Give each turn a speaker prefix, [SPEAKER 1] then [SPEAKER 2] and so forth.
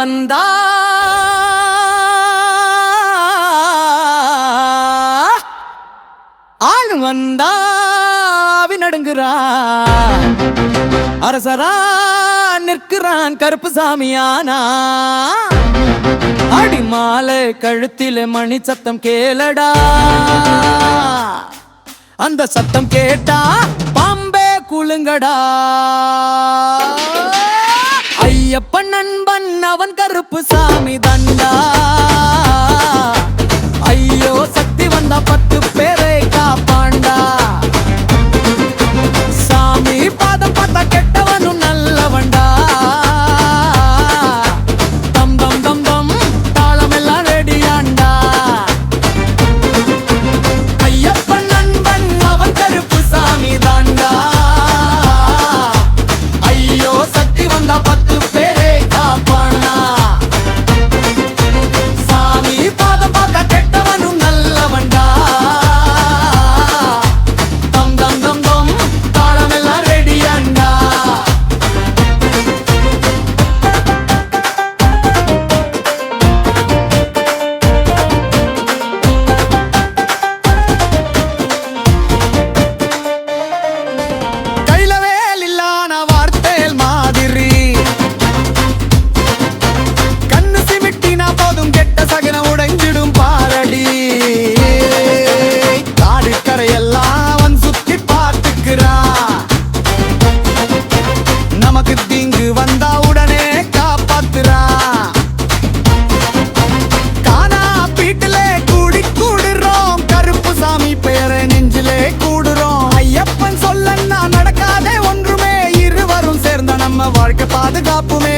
[SPEAKER 1] வந்தா ஆள் வந்தா நடுங்குறான் அரசரா நிற்கிறான் கருப்பு சாமியானா. அடி மாலை கழுத்தில மணி சத்தம் கேளடா. அந்த சத்தம் கேட்டா பாம்பே குழுங்கடா அவன் கருப்பு சாமி தண்டா. வாழ்க்கை பாதுகாப்புமே